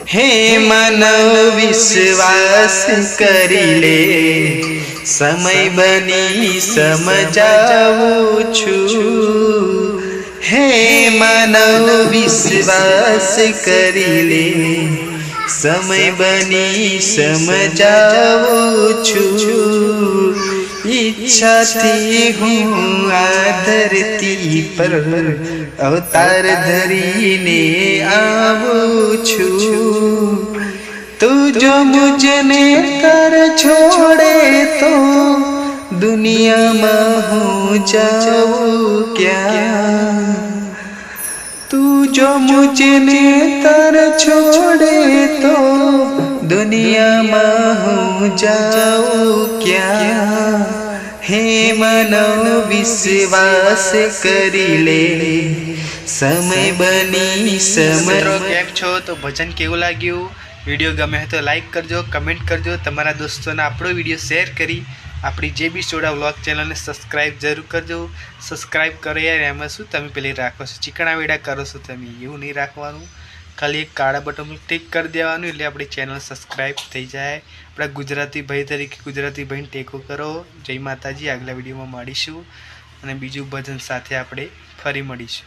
હે માનવ વિશ્વાસ કરી લે. સમય બની સમજાવું છું. હે માનવ વિશ્વાસ કરી લે. સમય બની સમજાવું છું. ઈચ્છાથી હું આ ધરતી પર અવતાર ધરીને આવું છું તું જો મુજને કર છોડે તો દુનિયામાં હું જાઉં ક્યાં તું જો મુજને તર છોડે તો દુનિયામાં હું જાઉં ક્યાં હે મનો વિશ્વાસ કરી લે સમય બની સમય. કેમ છો? તો ભજન કેવું લાગ્યું? વીડિયો ગમે તો લાઈક કરજો કમેન્ટ કરજો તમારા દોસ્તોને આપણો વીડિયો શેર કરી આપણી જે બી સોડા વ્લોગ ચેનલને સબસ્ક્રાઈબ જરૂર કરજો. સબસ્ક્રાઈબ કરો યાર એમાં શું તમે પેલી રાખો છો? ચીકણા વેડા કરો છો તમે? એવું નહીં રાખવાનું. ખાલી એક કાળા બટન ટિક કરી દેવાનું એટલે આપણી ચેનલ સબસ્ક્રાઈબ થઈ જાય. આપણા ગુજરાતી ભાઈ તરીકે ગુજરાતી ભાઈને ટેકો કરો. જય માતાજી આગલા વિડીયોમાં મળીશું અને બીજું ભજન સાથે આપણે ફરી મળીશું.